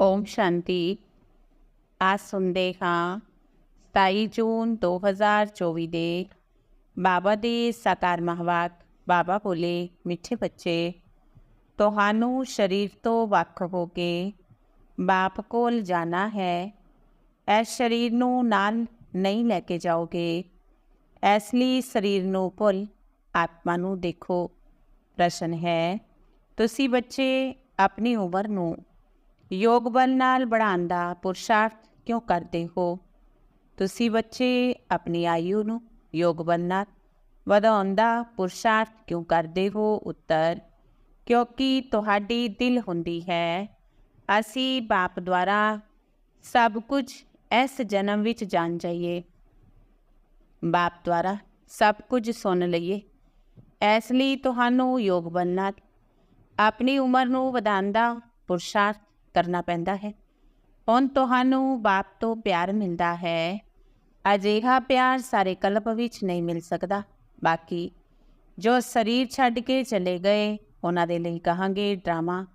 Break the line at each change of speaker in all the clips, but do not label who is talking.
ਓਮ ਸ਼ਾਂਤੀ ਆ ਸੁਣਦੇ ਹਾਂ 27 ਜੂਨ 2024 ਦੇ ਬਾਬਾ ਦੇ ਸਾਕਾਰ ਮਹਵਾਕ ਬਾਬਾ ਬੋਲੇ ਮਿੱਠੇ ਬੱਚੇ ਤੁਹਾਨੂੰ ਸਰੀਰ ਤੋਂ ਵੱਖ ਹੋ ਕੇ ਬਾਪ ਕੋਲ ਜਾਣਾ ਹੈ ਇਸ ਸਰੀਰ ਨੂੰ ਨਾਲ ਨਹੀਂ ਲੈ ਕੇ ਜਾਓਗੇ ਇਸ ਲਈ ਸਰੀਰ ਨੂੰ ਭੁੱਲ ਆਤਮਾ ਨੂੰ ਦੇਖੋ ਪ੍ਰਸ਼ਨ ਹੈ, ਤੁਸੀਂ ਬੱਚੇ ਆਪਣੀ ਉਮਰ ਨੂੰ ਯੋਗ ਬਲ ਨਾਲ ਵਧਾਉਣ ਦਾ ਪੁਰਸ਼ਾਰਥ ਕਿਉਂ ਕਰਦੇ ਹੋ? ਤੁਸੀਂ ਬੱਚੇ ਆਪਣੀ ਆਯੂ ਨੂੰ ਯੋਗ ਬਲ ਨਾਲ ਵਧਾਉਣ ਦਾ ਪੁਰਸ਼ਾਰਥ ਕਿਉਂ ਕਰਦੇ ਹੋ? ਉੱਤਰ, ਕਿਉਂਕਿ ਤੁਹਾਡੀ ਦਿਲ ਹੁੰਦੀ ਹੈ। ਅਸੀਂ ਬਾਪ ਦੁਆਰਾ ਸਭ ਕੁਝ ਇਸ ਜਨਮ ਵਿੱਚ ਜਾਣ ਜਾਈਏ। ਬਾਪ ਦੁਆਰਾ ਸਭ ਕੁਝ ਸੁਣ ਲਈਏ। ਇਸ ਲਈ ਤੁਹਾਨੂੰ ਯੋਗ ਬਲ ਨਾਲ ਆਪਣੀ ਉਮਰ ਨੂੰ ਵਧਾਉਣ ਦਾ ਪੁਰਸ਼ਾਰਥ ਕਰਨਾ ਪੈਂਦਾ ਹੈ। ਹੁਣ ਤੁਹਾਨੂੰ ਬਾਪ ਤੋਂ ਪਿਆਰ ਮਿਲਦਾ ਹੈ। ਅਜਿਹਾ ਪਿਆਰ ਸਾਰੇ ਕਲਪ ਵਿੱਚ ਨਹੀਂ ਮਿਲ ਸਕਦਾ। ਬਾਕੀ ਜੋ ਸਰੀਰ ਛੱਡ ਕੇ ਚਲੇ ਗਏ, ਉਹਨਾਂ ਦੇ ਲਈ ਕਹਾਂਗੇ ਡਰਾਮਾ।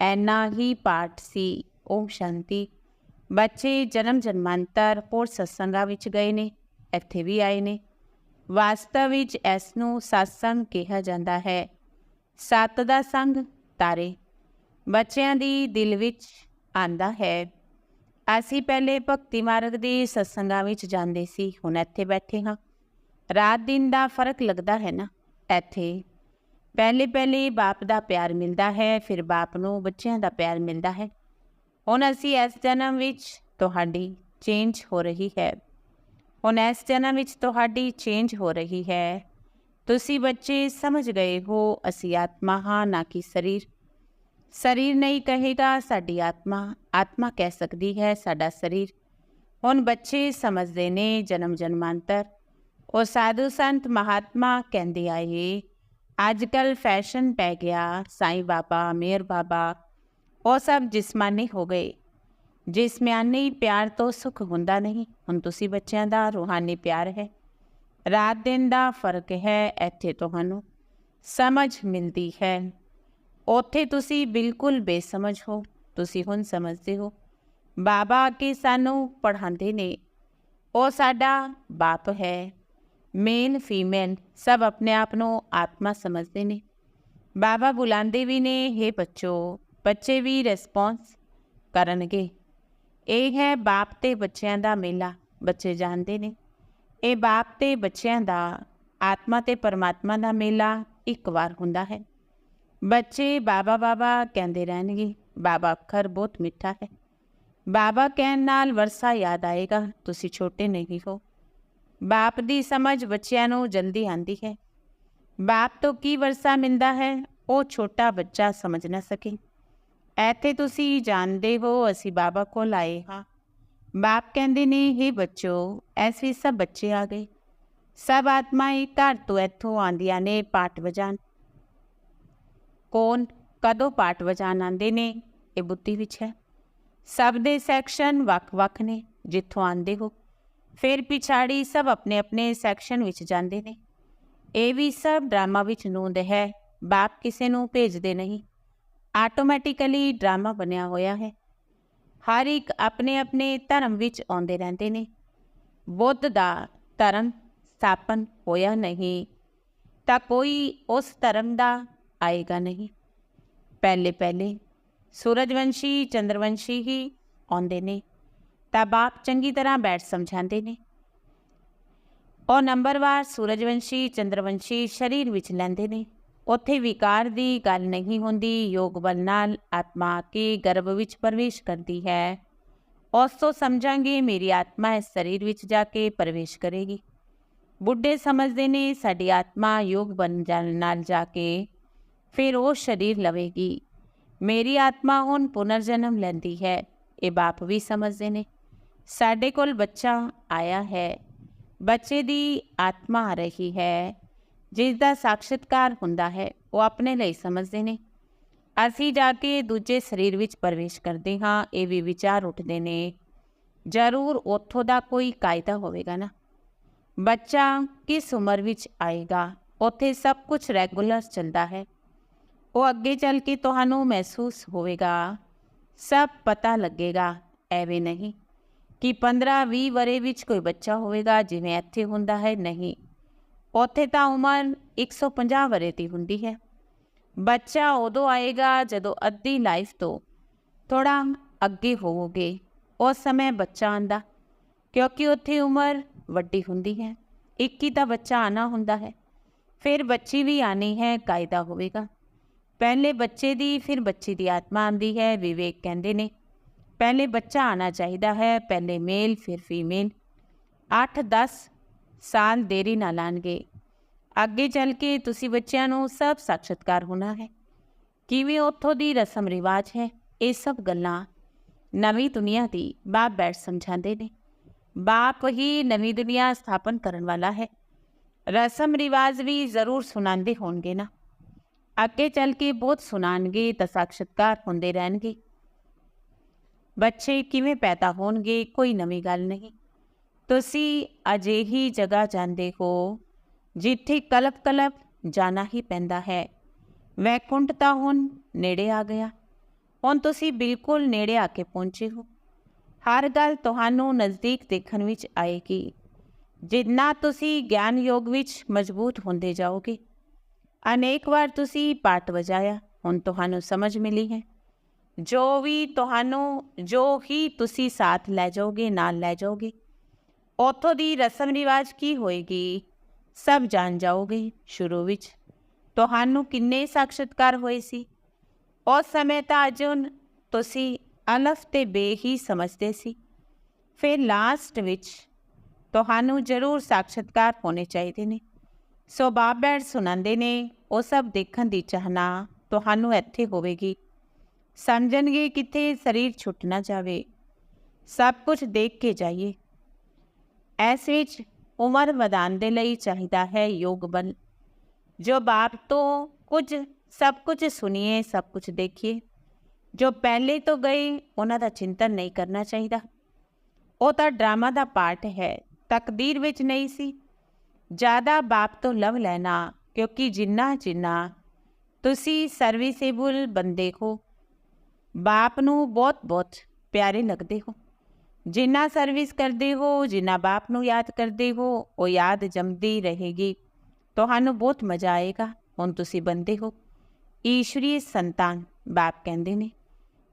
ਐਨਾ ਹੀ ਪਾਠ ਸੀ। ਓਮ ਸ਼ਾਂਤੀ। ਬੱਚੇ ਜਨਮ ਜਨਮਾਂਤਰ ਪੁਰ ਸਤਸੰਗਾਂ ਵਿੱਚ ਗਏ ਨੇ। ਇੱਥੇ ਵੀ ਆਏ ਨੇ। ਵਾਸਤਵ ਵਿੱਚ ਇਸ ਨੂੰ ਸਤਸੰਗ ਕਿਹਾ ਜਾਂਦਾ ਹੈ। ਸਤ ਦਾ ਸੰਗ ਤਾਰੇ। ਬੱਚਿਆਂ ਦੀ ਦਿਲ ਵਿੱਚ ਆਂਦਾ ਹੈ। ਅਸੀਂ ਪਹਿਲੇ ਭਗਤੀ ਮਾਰਗ ਦੇ ਸਤਸੰਗਾਂ ਵਿੱਚ ਜਾਂਦੇ ਸੀ, ਹੁਣ ਇੱਥੇ ਬੈਠੇ ਹਾਂ। ਰਾਤ ਦਿਨ ਦਾ ਫ਼ਰਕ ਲੱਗਦਾ ਹੈ ਨਾ ਇੱਥੇ। ਪਹਿਲੇ ਪਹਿਲੇ ਬਾਪ ਦਾ ਪਿਆਰ ਮਿਲਦਾ ਹੈ, ਫਿਰ ਬਾਪ ਨੂੰ ਬੱਚਿਆਂ ਦਾ ਪਿਆਰ ਮਿਲਦਾ ਹੈ। ਹੁਣ ਅਸੀਂ ਇਸ ਜਨਮ ਵਿੱਚ ਤੁਹਾਡੀ ਚੇਂਜ ਹੋ ਰਹੀ ਹੈ। ਹੁਣ ਇਸ ਜਨਮ ਵਿੱਚ ਤੁਹਾਡੀ ਚੇਂਜ ਹੋ ਰਹੀ ਹੈ। ਤੁਸੀਂ ਬੱਚੇ ਸਮਝ ਗਏ ਹੋ, ਅਸੀਂ ਆਤਮਾ ਹਾਂ, ਨਾ ਕਿ ਸਰੀਰ। ਸਰੀਰ ਨਹੀਂ ਕਹੇਗਾ, ਸਾਡੀ ਆਤਮਾ ਆਤਮਾ ਕਹਿ ਸਕਦੀ ਹੈ, ਸਾਡਾ ਸਰੀਰ। ਹੁਣ ਬੱਚੇ ਸਮਝਦੇ ਨੇ ਜਨਮ ਜਨਮਾਂਤਰ। ਉਹ ਸਾਧੂ ਸੰਤ ਮਹਾਤਮਾ ਕਹਿੰਦੇ ਆਏ ਅੱਜ ਕੱਲ ਫੈਸ਼ਨ ਪੈ ਗਿਆ, ਸਾਈਂ ਬਾਬਾ ਮੇਰ ਬਾਬਾ। ਉਹ ਸਭ ਜਿਸਮਾਨੀ ਹੋ ਗਏ। ਜਿਸਮਾਨੀ ਪਿਆਰ ਤੋਂ ਸੁਖ ਹੁੰਦਾ ਨਹੀਂ, ਹੁਣ ਤੁਸੀਂ ਬੱਚਿਆਂ ਦਾ ਰੂਹਾਨੀ ਪਿਆਰ ਹੈ। ਰਾਤ ਦਿਨ ਦਾ ਫ਼ਰਕ ਹੈ ਇੱਥੇ ਤੁਹਾਨੂੰ, ਸਮਝ ਮਿਲਦੀ ਹੈ। ਉੱਥੇ ਤੁਸੀਂ ਬਿਲਕੁਲ ਬੇਸਮਝ ਹੋ, ਤੁਸੀਂ ਹੁਣ ਸਮਝਦੇ ਹੋ। ਬਾਬਾ ਕੇ ਸਾਨੂੰ ਪੜ੍ਹਾਉਂਦੇ ਨੇ, ਉਹ ਸਾਡਾ ਬਾਪ ਹੈ। ਮੇਲ, ਫੀਮੇਲ ਸਭ ਆਪਣੇ ਆਪ ਨੂੰ ਆਤਮਾ ਸਮਝਦੇ ਨੇ। ਬਾਬਾ ਬੁਲਾਉਂਦੇ ਵੀ ਨੇ हे ਬੱਚੋ, ਬੱਚੇ ਵੀ ਰਿਸਪੌਂਸ ਕਰਨਗੇ। ਇਹ ਹੈ ਬਾਪ ਤੇ ਬੱਚਿਆਂ ਦਾ ਮੇਲਾ, ਬੱਚੇ ਜਾਣਦੇ ਨੇ। ਇਹ ਬਾਪ ਤੇ ਬੱਚਿਆਂ ਦਾ, ਆਤਮਾ ਤੇ ਪਰਮਾਤਮਾ ਦਾ ਮੇਲਾ ਇੱਕ ਵਾਰ ਹੁੰਦਾ ਹੈ। ਬੱਚੇ ਬਾਬਾ ਬਾਬਾ ਕਹਿੰਦੇ ਰਹਿਣਗੇ, ਬਾਬਾ ਅੱਖਰ ਬਹੁਤ ਮਿੱਠਾ ਹੈ। ਬਾਬਾ ਕਹਿਣ ਨਾਲ ਵਰਸਾ ਯਾਦ ਆਏਗਾ, ਤੁਸੀਂ ਛੋਟੇ ਨਹੀਂ ਹੋ। ਬਾਪ ਦੀ ਸਮਝ ਬੱਚਿਆਂ ਨੂੰ ਜਲਦੀ ਆਂਦੀ ਹੈ। ਬਾਪ ਤੋਂ ਕੀ ਵਰਸਾ ਮਿਲਦਾ ਹੈ, ਉਹ ਛੋਟਾ ਬੱਚਾ ਸਮਝ ਨਾ ਸਕੇ। ਐਥੇ ਤੁਸੀਂ ਜਾਣਦੇ ਹੋ, ਅਸੀਂ ਬਾਬਾ ਕੋਲ ਆਏ ਹਾਂ। ਬਾਪ ਕਹਿੰਦੇ ਨੇ हे ਬੱਚੋ ਐਸ ਵੀ ਸਭ ਬੱਚੇ ਆ ਗਏ। ਸਭ ਆਤਮਾएं ਘਰ ਤੋਂ ਇੱਥੋਂ ਆਂਦੀਆਂ ਨੇ, ਪਾਠ ਵਜਾਣ ਕੌਣ? ਕਦੋਂ ਪਾਠ ਵਜਾਨ ਆਂਦੇ ਨੇ? ਇਹ ਬੁੱਧੀ ਵਿੱਚ ਹੈ। ਸਭ ਦੇ ਸੈਕਸ਼ਨ ਵੱਖ-ਵੱਖ ਨੇ, ਜਿੱਥੋਂ ਆਂਦੇ ਹੋ। ਫਿਰ ਪਿਛਾੜੀ ਸਭ ਆਪਣੇ ਆਪਣੇ ਸੈਕਸ਼ਨ ਵਿੱਚ ਜਾਂਦੇ ਨੇ। ਇਹ ਵੀ ਸਭ ਡਰਾਮਾ ਵਿੱਚ ਨੂੰਦ ਹੈ। ਬਾਪ ਕਿਸੇ ਨੂੰ ਭੇਜਦੇ ਨਹੀਂ। ਆਟੋਮੈਟਿਕਲੀ ਡਰਾਮਾ ਬਣਿਆ ਹੋਇਆ ਹੈ। ਹਰ ਇੱਕ ਆਪਣੇ ਆਪਣੇ ਧਰਮ ਵਿੱਚ ਆਉਂਦੇ ਰਹਿੰਦੇ ਨੇ। ਬੁੱਧ ਦਾ ਧਰਮ ਸਥਾਪਨ ਹੋਇਆ ਨਹੀਂ ਤਾਂ ਕੋਈ ਉਸ ਧਰਮ ਦਾ ਆਏਗਾ ਨਹੀਂ। ਪਹਿਲੇ ਪਹਿਲੇ ਸੂਰਜਵੰਸ਼ੀ, ਚੰਦਰਵੰਸ਼ੀ ਹੀ ਆਉਂਦੇ ਨੇ ਤਾਂ ਬਾਪ ਚੰਗੀ ਤਰ੍ਹਾਂ ਬੈਠ ਸਮਝਾਉਂਦੇ ਨੇ। ਉਹ ਨੰਬਰਵਾਰ ਸੂਰਜਵੰਸ਼ੀ, ਚੰਦਰਵੰਸ਼ੀ ਸਰੀਰ ਵਿੱਚ ਲੈਂਦੇ ਨੇ। ਉੱਥੇ ਵਿਕਾਰ ਦੀ ਗੱਲ ਨਹੀਂ ਹੁੰਦੀ, ਯੋਗ ਬਲ ਨਾਲ ਆਤਮਾ ਕੇ ਗਰਭ ਵਿੱਚ ਪ੍ਰਵੇਸ਼ ਕਰਦੀ ਹੈ। ਉਸ ਤੋਂ ਸਮਝਾਂਗੇ ਮੇਰੀ ਆਤਮਾ ਇਸ ਸਰੀਰ ਵਿੱਚ ਜਾ ਕੇ ਪ੍ਰਵੇਸ਼ ਕਰੇਗੀ। ਬੁੱਢੇ ਸਮਝਦੇ ਨੇ ਸਾਡੀ ਆਤਮਾ ਯੋਗ ਬਨ ਜਾਣ ਨਾਲ ਜਾ ਕੇ ਫਿਰ ਉਹ ਸਰੀਰ ਲਵੇਗੀ। ਮੇਰੀ ਆਤਮਾ ਹੁਣ ਪੁਨਰ ਜਨਮ ਲੈਂਦੀ ਹੈ, ਇਹ ਬਾਪ ਵੀ ਸਮਝਦੇ ਨੇ। ਸਾਡੇ ਕੋਲ ਬੱਚਾ ਆਇਆ ਹੈ, ਬੱਚੇ ਦੀ ਆਤਮਾ ਆ ਰਹੀ ਹੈ। ਜਿਸ ਦਾ ਸਾਖਸ਼ਾਤਕਾਰ ਹੁੰਦਾ ਹੈ, ਉਹ ਆਪਣੇ ਲਈ ਸਮਝਦੇ ਨੇ। ਅਸੀਂ ਜਾ ਕੇ ਦੂਜੇ ਸਰੀਰ ਵਿੱਚ ਪ੍ਰਵੇਸ਼ ਕਰਦੇ ਹਾਂ, ਇਹ ਵੀ ਵਿਚਾਰ ਉੱਠਦੇ ਨੇ, ਜ਼ਰੂਰ ਉੱਥੋਂ ਦਾ ਕੋਈ ਕਾਇਦਾ ਹੋਵੇਗਾ ਨਾ। ਬੱਚਾ ਕਿਸ ਉਮਰ ਵਿੱਚ ਆਏਗਾ, ਉੱਥੇ ਸਭ ਕੁਝ ਰੈਗੂਲਰ ਚੱਲਦਾ ਹੈ। ਉਹ ਅੱਗੇ ਚੱਲ ਕੇ ਤੁਹਾਨੂੰ ਮਹਿਸੂਸ ਹੋਵੇਗਾ। ਸਭ ਪਤਾ ਲੱਗੇਗਾ, ਐਵੇਂ ਨਹੀਂ ਕਿ 15-20 ਵਰੇ ਵਿੱਚ ਕੋਈ ਬੱਚਾ ਹੋਵੇਗਾ, ਜਿਵੇਂ ਇੱਥੇ ਹੁੰਦਾ ਹੈ, ਨਹੀਂ ਉੱਥੇ ਤਾਂ ਉਮਰ 150 ਵਰੇ ਦੀ ਹੁੰਦੀ ਹੈ। ਬੱਚਾ ਉਦੋਂ ਆਏਗਾ ਜਦੋਂ ਅੱਧੀ ਲਾਈਫ ਤੋਂ ਥੋੜਾ ਅੱਗੇ ਹੋਵੋਗੇ ਉਸ ਸਮੇਂ ਬੱਚਾ ਆਂਦਾ ਕਿਉਂਕਿ ਉੱਥੇ ਉਮਰ ਵੱਡੀ ਹੁੰਦੀ ਹੈ। ਇੱਕ ਹੀ ਤਾਂ ਬੱਚਾ ਆਣਾ ਹੁੰਦਾ ਹੈ। ਫਿਰ ਬੱਚੀ ਵੀ ਆਣੀ ਹੈ, ਕਾਇਦਾ ਹੋਵੇਗਾ। ਪਹਿਲੇ ਬੱਚੇ ਦੀ, ਫਿਰ ਬੱਚੀ ਦੀ ਆਤਮਾ ਆਂਦੀ ਹੈ, ਵਿਵੇਕ ਕਹਿੰਦੇ ਨੇ। ਪਹਿਲੇ ਬੱਚਾ ਆਣਾ ਚਾਹੀਦਾ ਹੈ, ਪਹਿਲੇ ਮੇਲ ਫਿਰ ਫੀਮੇਲ 8-10 ਸਾਲ ਦੇਰੀ ਨਾ ਲਾਣਗੇ। ਅੱਗੇ ਚੱਲ ਕੇ ਤੁਸੀਂ ਬੱਚਿਆਂ ਨੂੰ ਸਭ ਸਾਖਸ਼ਾਤਕਾਰ ਹੋਣਾ ਹੈ। ਕਿਵੇਂ ਉੱਥੋਂ ਦੀ ਰਸਮ ਰਿਵਾਜ ਹੈ, ਇਹ ਸਭ ਗੱਲਾਂ ਨਵੀਂ ਦੁਨੀਆ ਦੀ ਬਾਪ ਬੈਠ ਸਮਝਾਉਂਦੇ ਨੇ। ਬਾਪ ਹੀ ਨਵੀਂ ਦੁਨੀਆ ਸਥਾਪਨ ਕਰਨ ਵਾਲਾ ਹੈ। ਰਸਮ ਰਿਵਾਜ ਵੀ ਜ਼ਰੂਰ ਸੁਣਾਉਂਦੇ ਹੋਣਗੇ ਨਾ। ਅੱਗੇ ਚੱਲ ਕੇ ਬਹੁਤ ਸੁਣਾਣਗੇ ਤਾਂ ਸਾਖਸ਼ਾਤਕਾਰ ਹੁੰਦੇ ਰਹਿਣਗੇ। ਬੱਚੇ ਕਿਵੇਂ ਪੈਦਾ ਹੋਣਗੇ, ਕੋਈ ਨਵੀਂ ਗੱਲ ਨਹੀਂ। ਤੁਸੀਂ ਅਜਿਹੀ ਜਗ੍ਹਾ ਜਾਂਦੇ ਹੋ ਜਿੱਥੇ ਕਲਪ ਕਲਪ ਜਾਣਾ ਹੀ ਪੈਂਦਾ ਹੈ। ਵੈਕੁੰਠ ਤਾਂ ਹੁਣ ਨੇੜੇ ਆ ਗਿਆ। ਹੁਣ ਤੁਸੀਂ ਬਿਲਕੁਲ ਨੇੜੇ ਆ ਕੇ ਪਹੁੰਚੇ ਹੋ। ਹਰ ਗੱਲ ਤੁਹਾਨੂੰ ਨਜ਼ਦੀਕ ਦੇਖਣ ਵਿੱਚ ਆਏਗੀ। ਜਿੰਨਾ ਤੁਸੀਂ ਗਿਆਨ ਯੋਗ ਵਿੱਚ ਮਜ਼ਬੂਤ ਹੁੰਦੇ ਜਾਓਗੇ। ਅਨੇਕ ਵਾਰ ਤੁਸੀਂ ਪਾਠ ਵਜਾਇਆ, ਹੁਣ ਤੁਹਾਨੂੰ ਸਮਝ ਮਿਲੀ ਹੈ। ਜੋ ਵੀ ਤੁਹਾਨੂੰ, ਜੋ ਹੀ ਤੁਸੀਂ ਸਾਥ ਲੈ ਜਾਓਗੇ, ਨਾਲ ਲੈ ਜਾਓਗੇ। ਉਥੋਂ ਦੀ ਰਸਮ ਰਿਵਾਜ ਕੀ ਹੋਏਗੀ? ਸਭ ਜਾਣ ਜਾਓਗੇ ਸ਼ੁਰੂ ਵਿੱਚ। ਤੁਹਾਨੂੰ ਕਿੰਨੇ ਸਾਖਸ਼ਾਤਕਾਰ ਹੋਏ ਸੀ? ਉਸ ਸਮੇਂ ਤਾਂ ਅਜੁਨ ਤੁਸੀਂ ਅਲਫ ਤੇ ਬੇ ਹੀ ਸਮਝਦੇ ਸੀ। ਫਿਰ ਲਾਸਟ ਵਿੱਚ ਤੁਹਾਨੂੰ ਜ਼ਰੂਰ ਸਾਖਸ਼ਾਤਕਾਰ ਹੋਣੇ ਚਾਹੀਦੇ ਨੇ। ਸੋ ਬਾਪ ਬੈਠ ਸੁਣਾਉਂਦੇ ਨੇ, ਉਹ ਸਭ ਦੇਖਣ ਦੀ ਚਾਹਨਾ ਤੁਹਾਨੂੰ ਇੱਥੇ ਹੋਵੇਗੀ। ਸਮਝਣਗੇ ਕਿੱਥੇ ਸਰੀਰ ਛੁੱਟ ਨਾ ਜਾਵੇ। ਸਭ ਕੁਝ ਦੇਖ ਕੇ ਜਾਈਏ। ਇਸ ਵਿੱਚ ਉਮਰ ਵਧਾਉਣ ਦੇ ਲਈ ਚਾਹੀਦਾ ਹੈ ਯੋਗ ਬਲ। ਜੋ ਬਾਪ ਤੋਂ ਕੁਝ, ਸਭ ਕੁਝ ਸੁਣੀਏ, ਸਭ ਕੁਝ ਦੇਖੀਏ। ਜੋ ਪਹਿਲੇ ਤੋਂ ਗਏ, ਉਹਨਾਂ ਦਾ ਚਿੰਤਨ ਨਹੀਂ ਕਰਨਾ ਚਾਹੀਦਾ। ਉਹ ਤਾਂ ਡਰਾਮਾ ਦਾ ਪਾਰਟ ਹੈ, ਤਕਦੀਰ ਵਿੱਚ ਨਹੀਂ ਸੀ। ਜ਼ਿਆਦਾ ਬਾਪ ਤੋਂ ਲਵ ਲੈਣਾ, ਕਿਉਂਕਿ ਜਿੰਨਾ ਜਿੰਨਾ ਤੁਸੀਂ ਸਰਵਿਸੇਬਲ ਬੰਦੇ ਹੋ, ਬਾਪ ਨੂੰ ਬਹੁਤ ਬਹੁਤ ਪਿਆਰੇ ਲੱਗਦੇ ਹੋ। ਜਿੰਨਾ ਸਰਵਿਸ ਕਰਦੇ ਹੋ, ਜਿੰਨਾ ਬਾਪ ਨੂੰ ਯਾਦ ਕਰਦੇ ਹੋ, ਉਹ ਯਾਦ ਜੰਮਦੀ ਰਹੇਗੀ। ਤੁਹਾਨੂੰ ਬਹੁਤ ਮਜ਼ਾ ਆਏਗਾ। ਹੁਣ ਤੁਸੀਂ ਬੰਦੇ ਹੋ। ਈਸ਼ਵਰੀ ਸੰਤਾਨ, ਬਾਪ ਕਹਿੰਦੇ ਨੇ,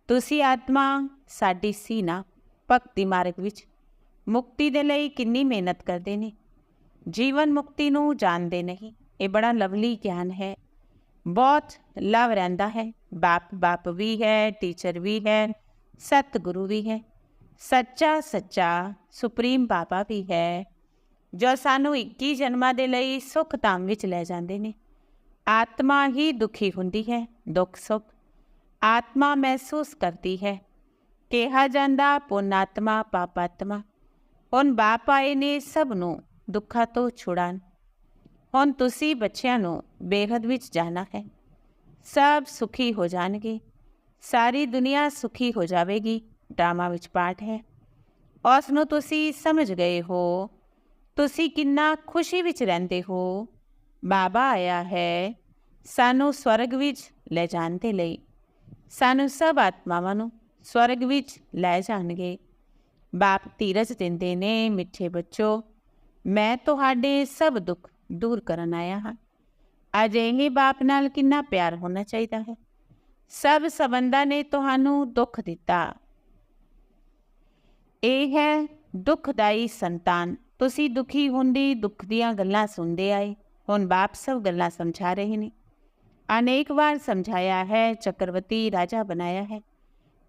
ਤੁਸੀਂ ਆਤਮਾ ਸਾਡੀ ਸੀ ਨਾ ਭਗਤੀ ਮਾਰਗ ਵਿੱਚ। ਮੁਕਤੀ ਦੇ ਲਈ ਕਿੰਨੀ ਮਿਹਨਤ ਕਰਦੇ ਨੇ। ਜੀਵਨ ਮੁਕਤੀ ਨੂੰ ਜਾਣਦੇ ਨਹੀਂ। ਇਹ ਬੜਾ ਲਵਲੀ ਗਿਆਨ ਹੈ। ਬਹੁਤ ਲਵ ਰਹਿੰਦਾ ਹੈ। ਬਾਪ ਬਾਪ ਵੀ ਹੈ ਟੀਚਰ ਵੀ ਹੈ, ਸਤਿਗੁਰੂ ਵੀ ਹੈ। ਸੱਚਾ ਸੱਚਾ ਸੁਪਰੀਮ ਬਾਬਾ ਵੀ ਹੈ, ਜੋ ਸਾਨੂੰ 21 ਜਨਮਾਂ ਦੇ ਲਈ ਸੁਖ ਧਾਮ ਵਿੱਚ ਲੈ ਜਾਂਦੇ ਨੇ। ਆਤਮਾ ਹੀ ਦੁਖੀ ਹੁੰਦੀ ਹੈ, ਦੁੱਖ ਸੁਖ। ਆਤਮਾ ਮਹਿਸੂਸ ਕਰਦੀ ਹੈ, ਕਿਹਾ ਜਾਂਦਾ ਪੁਨਾਤਮਾ ਪਾਪਾਤਮਾ। ਹੁਣ ਬਾਪ ਆਏ ਨੇ ਸਭ ਨੂੰ ਦੁੱਖਾਂ ਤੋਂ ਛੁਡਾਣ ਹੁਣ ਤੁਸੀਂ ਬੱਚਿਆਂ ਨੂੰ ਬੇਹਦ ਵਿੱਚ ਜਾਣਾ ਹੈ। ਸਭ ਸੁਖੀ ਹੋ ਜਾਣਗੇ। ਸਾਰੀ ਦੁਨੀਆ ਸੁਖੀ ਹੋ ਜਾਵੇਗੀ। ਡਰਾਮਾ ਵਿੱਚ ਪਾਠ ਹੈ। ਉਸ ਨੂੰ ਤੁਸੀਂ ਸਮਝ ਗਏ ਹੋ। ਤੁਸੀਂ ਕਿੰਨਾ ਖੁਸ਼ੀ ਵਿੱਚ ਰਹਿੰਦੇ ਹੋ। ਬਾਬਾ ਆਇਆ ਹੈ ਸਾਨੂੰ ਸਵਰਗ ਵਿੱਚ ਲੈ ਜਾਣ ਦੇ ਲਈ। ਸਾਨੂੰ ਸਭ ਆਤਮਾਵਾਂ ਨੂੰ ਸਵਰਗ ਵਿੱਚ ਲੈ ਜਾਣਗੇ। ਬਾਪ ਧੀਰਜ ਦਿੰਦੇ ਨੇ, ਮਿੱਠੇ ਬੱਚੋ, ਮੈਂ ਤੁਹਾਡੇ ਸਭ ਦੁੱਖ ਦੂਰ ਕਰਨ ਆਇਆ ਹਾਂ। ਅਜਿਹੇ ਬਾਪ ਨਾਲ ਕਿੰਨਾ ਪਿਆਰ ਹੋਣਾ ਚਾਹੀਦਾ ਹੈ। ਸਭ ਸਬੰਧਾਂ ਨੇ ਤੁਹਾਨੂੰ ਦੁੱਖ ਦਿੱਤਾ। ਇਹ ਹੈ, ਦੁਖਦਾਈ ਸੰਤਾਨ। ਤੁਸੀਂ ਦੁਖੀ ਹੁੰਦੀ, ਦੁੱਖ ਦੀਆਂ ਗੱਲਾਂ ਸੁਣਦੇ ਆਏ। ਹੁਣ ਬਾਪ ਸਭ ਗੱਲਾਂ ਸਮਝਾ ਰਹੇ ਨੇ। ਅਨੇਕ ਵਾਰ ਸਮਝਾਇਆ ਹੈ, ਚੱਕਰਵਤੀ ਰਾਜਾ ਬਣਾਇਆ ਹੈ।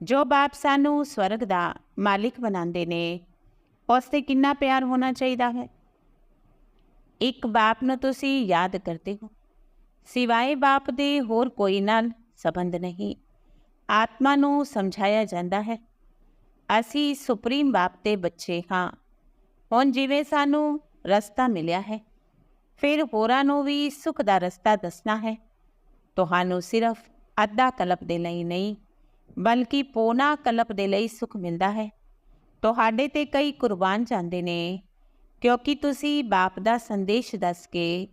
ਜੋ ਬਾਪ ਸਾਨੂੰ ਸਵਰਗ ਦਾ ਮਾਲਿਕ ਬਣਾਉਂਦੇ ਨੇ, ਉਸ ਤੇ ਕਿੰਨਾ ਪਿਆਰ ਹੋਣਾ ਚਾਹੀਦਾ ਹੈ? ਇੱਕ ਬਾਪ ਨੂੰ ਤੁਸੀਂ ਯਾਦ ਕਰਦੇ ਹੋ। ਸਿਵਾਏ ਬਾਪ ਦੇ ਹੋਰ ਕੋਈ ਨਾਲ ਸਬੰਧ ਨਹੀਂ। ਆਤਮਾ ਨੂੰ ਸਮਝਾਇਆ ਜਾਂਦਾ ਹੈ। ਅਸੀਂ ਸੁਪਰੀਮ ਬਾਪ ਦੇ ਬੱਚੇ ਹਾਂ। ਹੁਣ ਜਿਵੇਂ ਸਾਨੂੰ ਰਸਤਾ ਮਿਲਿਆ ਹੈ, ਫਿਰ ਹੋਰਾਂ ਨੂੰ ਵੀ ਸੁਖ ਦਾ ਰਸਤਾ ਦੱਸਣਾ ਹੈ। ਤੁਹਾਨੂੰ ਸਿਰਫ ਅੱਧਾ ਕਲਪ ਦੇ ਲਈ ਨਹੀਂ, ਬਲਕਿ ਪੋਨਾ ਕਲਪ ਦੇ ਲਈ ਸੁਖ ਮਿਲਦਾ ਹੈ। ਤੁਹਾਡੇ ਤੇ ਕਈ ਕੁਰਬਾਨ ਜਾਂਦੇ ਨੇ, ਕਿਉਂਕਿ ਤੁਸੀਂ ਬਾਪ ਦਾ ਸੰਦੇਸ਼ ਦੱਸ ਕੇ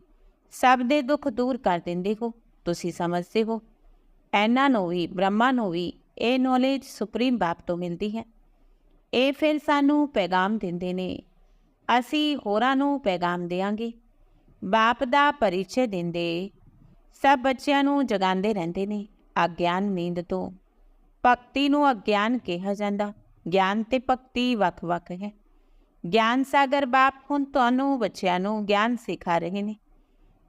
ਸਭ ਦੇ ਦੁੱਖ ਦੂਰ ਕਰ ਦਿੰਦੇ ਹੋ, ਤੁਸੀਂ ਸਮਝਦੇ ਹੋ। ਇਹਨਾਂ ਨੂੰ ਵੀ, ਬ੍ਰਹਮਾ ਨੂੰ ਵੀ ਇਹ ਨੌਲੇਜ ਸੁਪਰੀਮ ਬਾਪ ਤੋਂ ਮਿਲਦੀ ਹੈ। ਇਹ ਫਿਰ ਸਾਨੂੰ ਪੈਗਾਮ ਦਿੰਦੇ ਨੇ। ਅਸੀਂ ਹੋਰਾਂ ਨੂੰ ਪੈਗਾਮ ਦੇਵਾਂਗੇ ਬਾਪ ਦਾ ਪਰਿਚੈ ਦਿੰਦੇ। ਸਭ ਬੱਚਿਆਂ ਨੂੰ ਜਗਾਉਂਦੇ ਰਹਿੰਦੇ ਨੇ ਅਗਿਆਨ ਨੀਂਦ ਤੋਂ। ਭਗਤੀ ਨੂੰ ਅਗਿਆਨ ਕਿਹਾ ਜਾਂਦਾ। ਗਿਆਨ ਤੇ ਭਗਤੀ ਵੱਖ-ਵੱਖ ਹੈ। ਗਿਆਨ ਸਾਗਰ ਬਾਪ ਹੁਣ ਤੁਹਾਨੂੰ ਬੱਚਿਆਂ ਨੂੰ ਗਿਆਨ ਸਿਖਾ ਰਹੇ ਨੇ।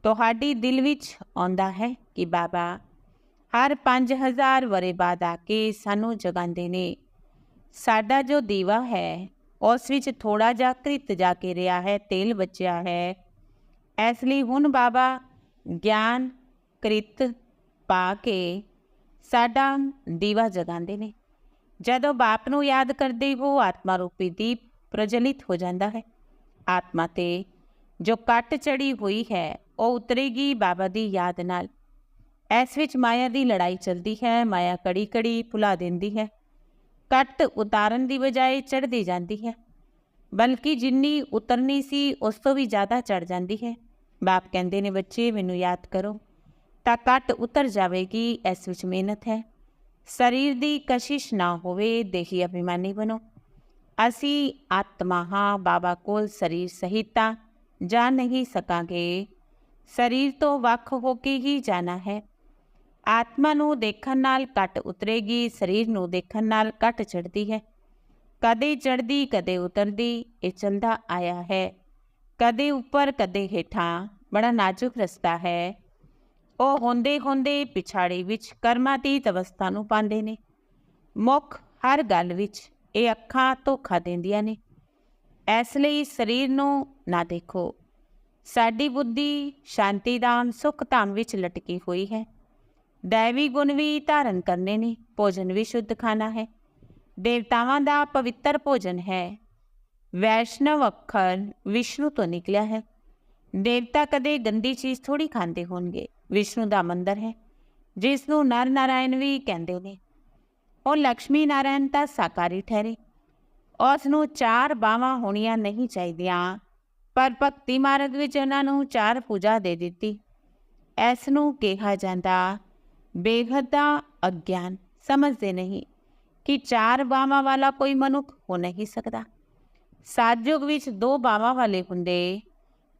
ਤੁਹਾਡੀ ਦਿਲ ਵਿੱਚ ਆਉਂਦਾ ਹੈ ਕਿ ਬਾਬਾ, ਹਰ 5000 ਵਰੇ ਬਾਅਦ ਆ ਕੇ ਸਾਨੂੰ ਜਗਾਉਂਦੇ ਨੇ। ਸਾਡਾ ਜੋ ਦੀਵਾ ਹੈ, ਉਸ ਵਿੱਚ ਥੋੜਾ ਜਿਹਾ ਕ੍ਰਿਤ ਜਾ ਕੇ ਰਿਹਾ ਹੈ, ਤੇਲ ਬਚਿਆ ਹੈ। ਇਸ ਲਈ ਹੁਣ ਬਾਬਾ ਗਿਆਨ ਕ੍ਰਿਤ ਪਾ ਕੇ ਸਾਡਾ ਦੀਵਾ ਜਗਾਉਂਦੇ ਨੇ। ਜਦੋਂ ਬਾਪ ਨੂੰ ਯਾਦ ਕਰਦੇ ਹੋ ਆਤਮਾ ਰੂਪੀ ਦੀਪ ਪ੍ਰਜਲਿਤ ਹੋ ਜਾਂਦਾ ਹੈ। ਆਤਮਾ ਤੇ ਜੋ ਕੱਟ ਚੜੀ ਹੋਈ ਹੈ, ਉਹ ਉਤਰੇਗੀ ਬਾਬਾ ਦੀ ਯਾਦ ਨਾਲ। ਇਸ ਵਿੱਚ ਮਾਇਆ ਦੀ ਲੜਾਈ ਚੱਲਦੀ ਹੈ, ਮਾਇਆ ਕੜੀ ਕੜੀ ਭੁਲਾ ਦਿੰਦੀ ਹੈ। ਕੱਟ ਉਤਾਰਨ ਦੀ ਬਜਾਏ ਚੜਦੀ ਜਾਂਦੀ ਹੈ, ਬਲਕਿ ਜਿੰਨੀ ਉਤਰਨੀ ਸੀ ਉਸ ਤੋਂ ਵੀ ਜ਼ਿਆਦਾ ਚੜ ਜਾਂਦੀ ਹੈ। ਬਾਪ ਕਹਿੰਦੇ ਨੇ, ਬੱਚੇ, ਮੈਨੂੰ ਯਾਦ ਕਰੋ, ਤਾਂ ਕੱਟ ਉਤਰ ਜਾਵੇਗੀ, ਇਸ ਵਿੱਚ ਮਿਹਨਤ ਹੈ। ਸਰੀਰ ਦੀ ਕਸ਼ਿਸ਼ ਨਾ ਹੋਵੇ, ਦੇਹੀ ਅਭਿਮਾਨੀ ਬਣੋ। ਅਸੀਂ ਆਤਮਾ ਹਾਂ, ਬਾਬਾ ਕੋਲ ਸਰੀਰ ਸਹਿਤਾ ਜਾ ਨਹੀਂ ਸਕਾਂਗੇ। ਸਰੀਰ ਤੋਂ ਵੱਖ ਹੋ ਕੇ ਹੀ ਜਾਣਾ ਹੈ। ਆਤਮਾ ਨੂੰ ਦੇਖਣ ਨਾਲ ਘਟ ਉਤਰੇਗੀ, ਸਰੀਰ ਨੂੰ ਦੇਖਣ ਨਾਲ ਘਟ ਚੜਦੀ ਹੈ। ਕਦੇ ਚੜਦੀ ਕਦੇ ਉਤਰਦੀ, ਇਹ ਚਲਦਾ ਆਇਆ ਹੈ। ਕਦੇ ਉੱਪਰ, ਕਦੇ ਹੇਠਾਂ, ਬੜਾ ਨਾਜ਼ੁਕ ਰਸਤਾ ਹੈ। ਉਹ ਹੁੰਦੇ ਹੁੰਦੇ ਪਿਛਾੜੀ ਵਿੱਚ ਕਰਮਾਤੀਤ ਅਵਸਥਾ ਨੂੰ ਪਾਉਂਦੇ ਨੇ। ਮੁੱਖ ਹਰ ਗੱਲ ਵਿੱਚ ਇਹ ਅੱਖਾਂ ਧੋਖਾ ਦਿੰਦੀਆਂ ਨੇ। ਇਸ ਲਈ ਸਰੀਰ ਨੂੰ ਨਾ ਦੇਖੋ। ਸਾਡੀ ਬੁੱਧੀ ਸ਼ਾਂਤੀ ਦਾਮ ਸੁਖ ਧਾਮ ਵਿੱਚ ਲਟਕੀ ਹੋਈ ਹੈ। ਦੇਵੀ ਗੁਣ ਵੀ ਧਾਰਨ ਕਰਨੇ ਨੇ, ਭੋਜਨ ਵੀ ਸ਼ੁੱਧ ਖਾਣਾ ਹੈ। ਦੇਵਤਾਵਾਂ ਦਾ ਪਵਿੱਤਰ ਭੋਜਨ ਹੈ। ਵੈਸ਼ਨਵ ਅੱਖਰ ਵਿਸ਼ਨੂੰ ਤੋਂ ਨਿਕਲਿਆ ਹੈ। ਦੇਵਤਾ ਕਦੇ ਗੰਦੀ ਚੀਜ਼ ਥੋੜੀ ਖਾਂਦੇ ਹੋਣਗੇ, ਵਿਸ਼ਨੂੰ ਦਾ ਮੰਦਰ ਹੈ ਜਿਸ ਨੂੰ ਨਰ ਨਾਰਾਇਣ ਵੀ ਕਹਿੰਦੇ ਨੇ। ਉਹ ਲక్ష్ਮੀ ਨਾਰਾਇਣ ਤਾਂ ਸਾਕਾਰੀ ਠਹਿਰੇ। ਉਸ ਨੂੰ ਚਾਰ ਬਾਹਾਂ ਹੋਣੀਆਂ ਨਹੀਂ ਚਾਹੀਦੀਆਂ, ਪਰ ਭਗਤੀ ਮਾਰਗ ਵਿੱਚ ਉਹਨਾਂ ਨੂੰ ਚਾਰ ਪੂਜਾ ਦੇ ਦਿੱਤੀ। ਇਸ ਨੂੰ ਕਿਹਾ ਜਾਂਦਾ ਬੇਹੱਦ ਦਾ ਅਗਿਆਨ ਸਮਝਦੇ ਨਹੀਂ ਕਿ ਚਾਰ ਬਾਹਾਂ ਵਾਲਾ ਕੋਈ ਮਨੁੱਖ ਹੋ ਨਹੀਂ ਸਕਦਾ ਸਾਜਯੁਗ ਵਿੱਚ ਦੋ ਬਾਹਾਂ ਵਾਲੇ ਹੁੰਦੇ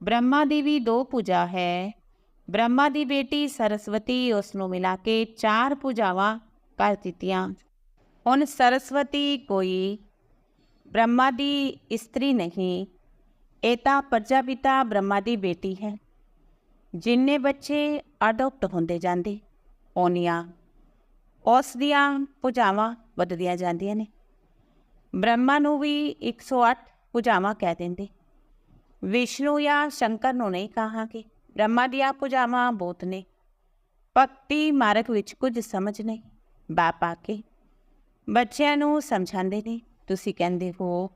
ਬ੍ਰਹਮਾ ਦੀ ਵੀ ਦੋ ਪੂਜਾ ਹੈ ਬ੍ਰਹਮਾ ਦੀ ਬੇਟੀ ਸਰਸਵਤੀ ਉਸ ਨੂੰ ਮਿਲਾ ਕੇ ਚਾਰ ਪੂਜਾਵਾਂ ਕਰ ਦਿੱਤੀਆਂ ਹੁਣ ਸਰਸਵਤੀ ਕੋਈ ਬ੍ਰਹਮਾ ਦੀ ਇਸਤਰੀ ਨਹੀਂ ਇਹ ਤਾਂ ਪ੍ਰਜਾਪਿਤਾ ਬ੍ਰਹਮਾ ਦੀ ਬੇਟੀ ਹੈ ਜਿੰਨੇ ਬੱਚੇ ਅਡਾਪਟ ਹੁੰਦੇ ਜਾਂਦੇ ਉਹਨੀਆਂ ਉਸ ਦੀਆਂ ਪੂਜਾਵਾਂ ਵੱਧਦੀਆਂ ਜਾਂਦੀਆਂ ਨੇ। ਬ੍ਰਹਮਾ ਨੂੰ ਵੀ 108 ਪੂਜਾਵਾਂ ਕਹਿ ਦਿੰਦੇ। ਵਿਸ਼ਨੂੰ ਜਾਂ ਸ਼ੰਕਰ ਨੂੰ ਨਹੀਂ ਕਹਾਂਗੇ। ਬ੍ਰਹਮਾ ਦੀਆਂ ਪੂਜਾਵਾਂ ਬਹੁਤ ਨੇ। ਭਗਤੀ ਮਾਰਗ ਵਿੱਚ ਕੁਝ ਸਮਝ ਨਹੀਂ। ਬਾਪ ਆ ਕੇ ਬੱਚਿਆਂ ਨੂੰ ਸਮਝਾਉਂਦੇ ਨੇ, ਤੁਸੀਂ ਕਹਿੰਦੇ ਹੋ,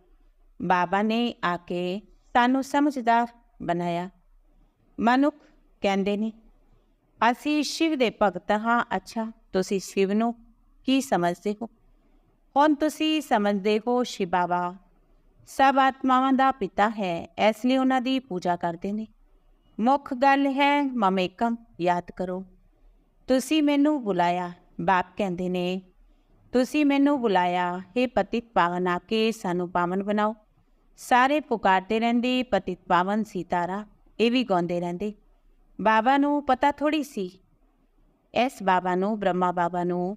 ਬਾਬਾ ਨੇ ਆ ਕੇ ਸਾਨੂੰ ਸਮਝਦਾਰ ਬਣਾਇਆ। ਮਨੁੱਖ ਕਹਿੰਦੇ ਨੇ ਅਸੀਂ ਸ਼ਿਵ ਦੇ ਭਗਤ ਹਾਂ। ਅੱਛਾ, ਤੁਸੀਂ ਸ਼ਿਵ ਨੂੰ ਕੀ ਸਮਝਦੇ ਹੋ? ਹੁਣ ਤੁਸੀਂ ਸਮਝਦੇ ਹੋ ਸ਼ਿਵ ਬਾਬਾ ਸਭ ਆਤਮਾਵਾਂ ਦਾ ਪਿਤਾ ਹੈ, ਇਸ ਲਈ ਉਹਨਾਂ ਦੀ ਪੂਜਾ ਕਰਦੇ ਨੇ। ਮੁੱਖ ਗੱਲ ਹੈ ਮਮੇਕਮ ਯਾਦ ਕਰੋ। ਤੁਸੀਂ ਮੈਨੂੰ ਬੁਲਾਇਆ, ਬਾਪ ਕਹਿੰਦੇ ਨੇ। ਤੁਸੀਂ ਮੈਨੂੰ ਬੁਲਾਇਆ हे ਪਤਿਤ ਪਾਵਨ, ਆ ਕੇ ਸਾਨੂੰ ਪਾਵਨ ਬਣਾਓ। ਸਾਰੇ ਪੁਕਾਰਦੇ ਰਹਿੰਦੇ, ਪਤਿਤ ਪਾਵਨ ਸੀਤਾਰਾ, ਇਹ ਵੀ ਗਾਉਂਦੇ ਰਹਿੰਦੇ। ਬਾਬਾ ਨੂੰ ਪਤਾ ਥੋੜੀ ਸੀ। ਇਸ ਬਾਬਾ ਨੂੰ, ਬ੍ਰਹਮਾ ਬਾਬਾ ਨੂੰ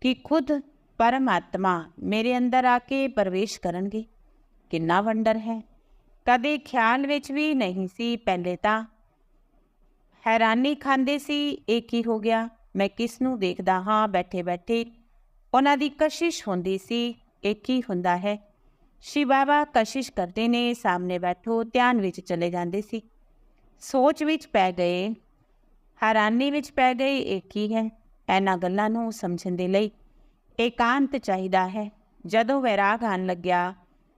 ਕਿ ਖੁਦ ਪਰਮਾਤਮਾ ਮੇਰੇ ਅੰਦਰ ਆ ਕੇ ਪ੍ਰਵੇਸ਼ ਕਰਨਗੇ। ਕਿੰਨਾ ਵੰਡਰ ਹੈ। ਕਦੇ ਖਿਆਲ ਵਿੱਚ ਵੀ ਨਹੀਂ ਸੀ ਪਹਿਲੇ ਤਾਂ। ਹੈਰਾਨੀ ਖਾਂਦੇ ਸੀ, ਇਹ ਕੀ ਹੋ ਗਿਆ? ਮੈਂ ਕਿਸ ਨੂੰ ਦੇਖਦਾ ਹਾਂ ਬੈਠੇ ਬੈਠੇ ਉਹਨਾਂ ਦੀ ਕਸ਼ਿਸ਼ ਹੁੰਦੀ ਸੀ, ਇਹ ਕੀ ਹੁੰਦਾ ਹੈ? ਸ਼ਿਵ ਬਾਬਾ ਕਸ਼ਿਸ਼ ਕਰਦੇ ਨੇ, ਸਾਹਮਣੇ ਬੈਠੋ, ਧਿਆਨ ਵਿੱਚ ਚਲੇ ਜਾਂਦੇ ਸੀ। ਸੋਚ ਵਿੱਚ ਪੈ ਗਏ, ਹੈਰਾਨੀ ਵਿੱਚ ਪੈ ਗਏ, ਇਹ ਕੀ ਹੈ? ਇਹਨਾਂ ਗੱਲਾਂ ਨੂੰ ਸਮਝਣ ਦੇ ਲਈ ਇਕਾਂਤ ਚਾਹੀਦਾ ਹੈ। ਜਦੋਂ ਵੈਰਾਗ ਆਣ ਲੱਗਿਆ,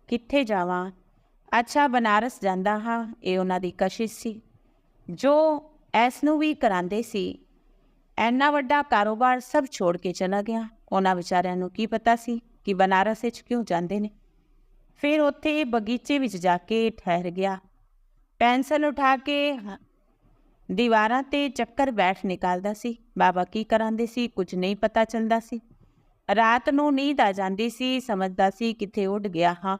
ਕਿੱਥੇ ਜਾਵਾਂ? ਅੱਛਾ, ਬਨਾਰਸ ਜਾਂਦਾ ਹਾਂ, ਇਹ ਉਹਨਾਂ ਦੀ ਕਸ਼ਿਸ਼ ਸੀ। ਜੋ ਐਸ ਨੂੰ ਵੀ ਕਰਾਂਦੇ ਸੀ ਐਨਾ ਵੱਡਾ ਕਾਰੋਬਾਰ ਸਭ ਛੋੜ ਕੇ ਚਲਾ ਗਿਆ। ਉਹਨਾਂ ਵਿਚਾਰਿਆਂ ਨੂੰ ਕੀ ਪਤਾ ਸੀ ਕਿ ਬਨਾਰਸ ਵਿੱਚ ਕਿਉਂ ਜਾਂਦੇ ਨੇ। ਫਿਰ ਉੱਥੇ ਬਗੀਚੇ ਵਿੱਚ ਜਾ ਕੇ ਠਹਿਰ ਗਿਆ। ਪੈਨਸਲ ਉਠਾ ਕੇ ਦੀਵਾਰਾਂ ਤੇ ਚੱਕਰ ਬੈਠ ਨਿਕਾਲਦਾ ਸੀ। ਬਾਬਾ ਕੀ ਕਰਾਂਦੇ ਸੀ? ਕੁਝ ਨਹੀਂ ਪਤਾ ਚੱਲਦਾ ਸੀ। ਰਾਤ ਨੂੰ ਨੀਂਦ ਆ ਜਾਂਦੀ ਸੀ ਸਮਝਦਾ ਸੀ ਕਿੱਥੇ ਉੱਡ ਗਿਆ ਹਾਂ।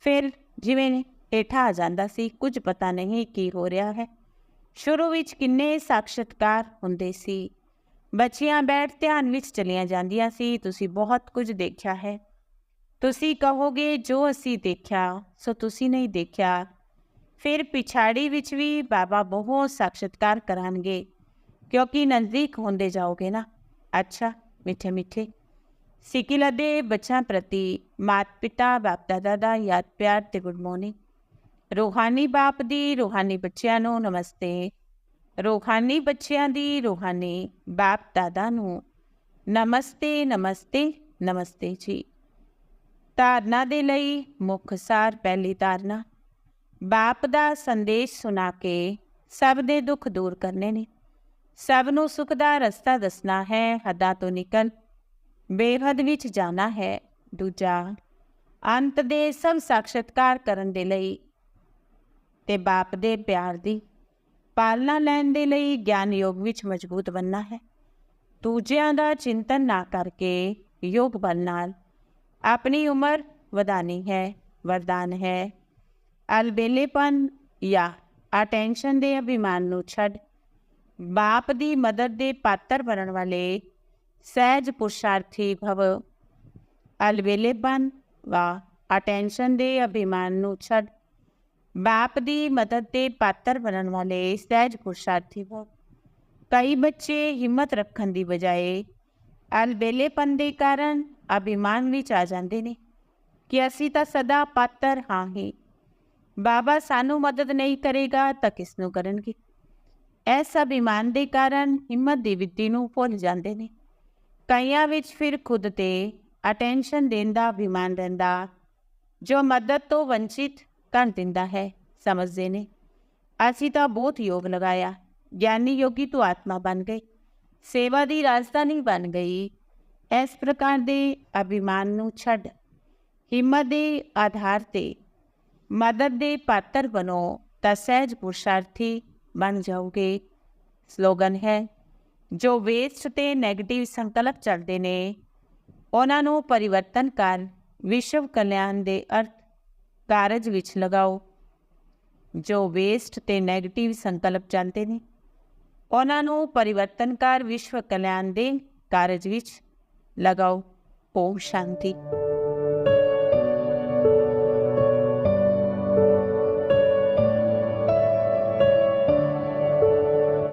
ਫਿਰ ਜਿਵੇਂ ਹੇਠਾਂ ਆ ਜਾਂਦਾ ਸੀ ਕੁਝ ਪਤਾ ਨਹੀਂ ਕੀ ਹੋ ਰਿਹਾ ਹੈ। ਸ਼ੁਰੂ ਵਿੱਚ ਕਿੰਨੇ ਸਾਖਸ਼ਾਤਕਾਰ ਹੁੰਦੇ ਸੀ। ਬੱਚੀਆਂ ਬੈਠ ਧਿਆਨ ਵਿੱਚ ਚਲੀਆਂ ਜਾਂਦੀਆਂ ਸੀ ਤੁਸੀਂ ਬਹੁਤ ਕੁਝ ਦੇਖਿਆ ਹੈ। ਤੁਸੀਂ ਕਹੋਗੇ ਜੋ ਅਸੀਂ ਦੇਖਿਆ ਸੋ ਤੁਸੀਂ ਨਹੀਂ ਦੇਖਿਆ। ਫਿਰ ਪਿਛਾੜੀ ਵਿੱਚ ਵੀ ਬਾਬਾ ਬਹੁਤ ਸਾਖਸ਼ਾਤਕਾਰ ਕਰਾਂਗੇ। ਕਿਉਂਕਿ ਨਜ਼ਦੀਕ ਹੁੰਦੇ ਜਾਓਗੇ ਨਾ। ਅੱਛਾ, ਮਿੱਠੇ ਮਿੱਠੇ। ਸਿਕਿਲਾ ਦੇ ਬੱਚਿਆਂ ਪ੍ਰਤੀ ਮਾਤ ਪਿਤਾ ਬਾਪ ਦਾਦਾ ਦਾ ਯਾਦ ਪਿਆਰ ਤੇ ਗੁੱਡ ਮਾਰਨਿੰਗ। ਰੂਹਾਨੀ ਬਾਪ ਦੀ ਰੂਹਾਨੀ ਬੱਚਿਆਂ ਨੂੰ ਨਮਸਤੇ। ਰੂਹਾਨੀ ਬੱਚਿਆਂ ਦੀ ਰੂਹਾਨੀ ਬਾਪ ਦਾਦਾ ਨੂੰ ਨਮਸਤੇ ਨਮਸਤੇ ਨਮਸਤੇ ਜੀ। ਧਾਰਨਾ ਦੇ ਲਈ ਮੁੱਖ ਸਾਰ ਪਹਿਲੀ ਧਾਰਨਾ। ਬਾਪ ਦਾ ਸੰਦੇਸ਼ ਸੁਣਾ ਕੇ ਸਭ ਦੇ ਦੁੱਖ ਦੂਰ ਕਰਨੇ ਨੇ। ਸਭ ਨੂੰ ਸੁਖ ਦਾ ਰਸਤਾ ਦੱਸਣਾ ਹੈ, ਹੱਦਾਂ ਤੋਂ ਨਿਕਲ। ਬੇਹੱਦ ਵਿੱਚ ਜਾਣਾ ਹੈ, ਦੂਜਾ ਅੰਤ ਦੇ ਸਭ ਸਾਖਸ਼ਾਤਕਾਰ ਕਰਨ ਦੇ ਲਈ ਤੇ ਬਾਪ ਦੇ ਪਿਆਰ ਦੀ ਪਾਲਣਾ ਲੈਣ ਦੇ ਲਈ ਗਿਆਨ ਯੋਗ ਵਿੱਚ ਮਜ਼ਬੂਤ ਬਣਨਾ ਹੈ। ਦੂਜਿਆਂ ਦਾ ਚਿੰਤਨ ਨਾ ਕਰਕੇ ਯੋਗ ਬਲ ਨਾਲ ਆਪਣੀ ਉਮਰ ਵਧਾਣੀ ਹੈ, ਵਰਦਾਨ ਹੈ। ਅਲਬੇਲੇਪਨ ਜਾਂ ਅਟੈਂਸ਼ਨ ਦੇ ਅਭਿਮਾਨ ਨੂੰ ਛੱਡ ਬਾਪ ਦੀ ਮਦਦ ਦੇ ਪਾਤਰ ਬਣਨ ਵਾਲੇ ਸਹਿਜ ਪੁਰਸ਼ਾਰਥੀ ਭਵ। ਅਲਬੇਲੇਪਨ ਵਾ ਅਟੈਂਸ਼ਨ ਦੇ ਅਭਿਮਾਨ ਨੂੰ ਛੱਡ ਬਾਪ ਦੀ ਮਦਦ ਦੇ ਪਾਤਰ ਬਣਨ ਵਾਲੇ ਸਹਿਜ ਪੁਰਸ਼ਾਰਥੀ ਭਵ। ਕਈ ਬੱਚੇ ਹਿੰਮਤ ਰੱਖਣ ਦੀ ਬਜਾਏ ਅਲਬੇਲੇਪਨ ਦੇ ਕਾਰਨ ਅਭਿਮਾਨ ਵਿੱਚ ਆ ਜਾਂਦੇ ਨੇ ਕਿ ਅਸੀਂ ਤਾਂ ਸਦਾ ਪਾਤਰ ਹਾਂ ਹੀ। ਬਾਬਾ ਸਾਨੂੰ ਮਦਦ ਨਹੀਂ ਕਰੇਗਾ ਤਾਂ ਕਿਸ ਨੂੰ ਕਰਨਗੇ ਇਸ ਅਭਿਮਾਨ ਦੇ ਕਾਰਨ ਹਿੰਮਤ ਦੀ ਵਿੱਤੀ ਨੂੰ ਭੁੱਲ ਜਾਂਦੇ ਨੇ। ਕਈਆਂ ਵਿੱਚ ਫਿਰ ਖੁਦ ਤੇ ਅਟੈਂਸ਼ਨ ਦੇਣ ਦਾ ਅਭਿਮਾਨ ਰਹਿੰਦਾ, ਜੋ ਮਦਦ ਤੋਂ ਵੰਚਿਤ ਕਰ ਦਿੰਦਾ ਹੈ, ਸਮਝਦੇ ਨੇ। ਅਸੀਂ ਤਾਂ ਬਹੁਤ ਯੋਗ ਲਗਾਇਆ, ਗਿਆਨੀ ਯੋਗੀ ਤੋਂ ਆਤਮਾ ਬਣ ਗਏ, ਸੇਵਾ ਦੀ ਰਾਜਧਾਨੀ ਬਣ ਗਈ। ਇਸ ਪ੍ਰਕਾਰ ਦੇ ਅਭਿਮਾਨ ਨੂੰ ਛੱਡ, ਹਿੰਮਤ ਦੇ ਆਧਾਰ ਤੇ ਮਦਦ ਦੇ ਪਾਤਰ ਬਣੋ ਤਾਂ ਸਹਿਜ ਪੁਰਸ਼ਾਰਥੀ ਬਣ ਜਾਓਗੇ। ਸਲੋਗਨ ਹੈ, ਜੋ ਵੇਸਟ ਤੇ 네ਗੇਟਿਵ ਸੰਕਲਪ ਚੱਲਦੇ ਨੇ, ਉਹਨਾਂ ਨੂੰ ਪਰਿਵਰਤਨ ਕਰ ਵਿਸ਼ਵ ਕਲਿਆਣ ਦੇ ਅਰਥ ਕਾਰਜ ਵਿੱਚ ਲਗਾਓ। ਜੋ ਵੇਸਟ ਤੇ 네ਗੇਟਿਵ ਸੰਕਲਪ ਚੱਲਦੇ ਨੇ, ਉਹਨਾਂ ਨੂੰ ਪਰਿਵਰਤਨ ਕਰ ਵਿਸ਼ਵ ਕਲਿਆਣ ਦੇ ਕਾਰਜ ਵਿੱਚ ਲਗਾਓ। ਓਮ ਸ਼ਾਂਤੀ।